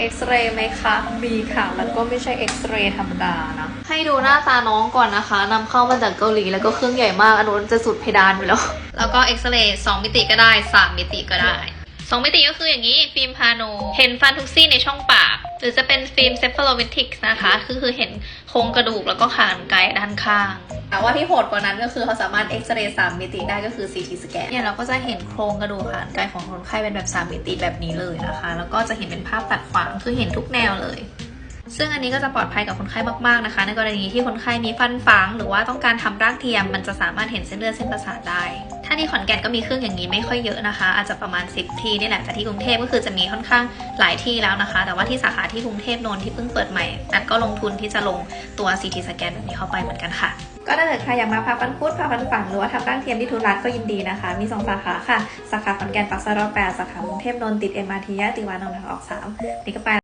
เอ็กซเรย์ไหมคะมีค่ะแล้วก็ไม่ใช่เอ็กซเรย์ธรรมดานะ ให้ดูหน้าตาน้องก่อนนะคะนำเข้ามาจากเกาหลีแล้วก็เครื่องใหญ่มาก อันนู้นจะสุดเพดานไปแล้ว แล้วก็เอ็กซเรย์สองมิติก็ได้สามมิติก็ได้สองมิติก็คืออย่างนี้ ฟิล์มพาโน เห็นฟันทุกซี่ในช่องปาก หรือจะเป็นฟิล์มเซฟ a โ o เมตริกนะคะ คือคือเห็นโครงกระดูกแล้วก็ขานไกลด้านข้าง แต่ว่าที่โหดกว่านั้นก็คือเขาสามารถเอ็กซเรย์สามมิติได้ก็คือ CT สแกนเนี่ยเราก็จะเห็นโครงกระดูกขานไกลของคนไข้เป็นแบบ 3 มิติแบบนี้เลยนะคะ แล้วก็จะเห็นเป็นภาพตัดขวางคือเห็นทุกแนวเลย ซึ่งอันนี้ก็จะปลอดภัยกับคนไข้มากๆนะคะ ในกรณีที่คนไข้มีฟันฝัง หรือว่าต้องการทำร่างเทียม มันจะสามารถเห็นเส้นเลือดเส้นประสาทได้ ถ้าที่ขอนแก่นก็มีเครื่องอย่างนี้ไม่ค่อยเยอะนะคะ อาจจะประมาณ 10 ที่นี่แหละแต่ที่กรุงเทพก็คือจะมีค่อนข้างหลายที่แล้วนะคะ แต่ว่าที่สาขาที่กรุงเทพนนท์ที่เพิ่งเปิดใหม่นัดก็ลงทุนที่จะลงตัว CT สแกนแบบนี้เข้าไปเหมือนกันค่ะ ก็ถ้าเกิดใครอยากมาพาฟันคุดพาฟันฝังหรือว่าทำตั้งเทียมที่ทุรัสก็ยินดีนะคะ มีสองสาขาค่ะ สาขาขอนแก่นปักซอยร้อยแปดสาขากรุงเทพนนท์ติด MRT แยกติวานนท์ทางออกสามนี่ก็ไป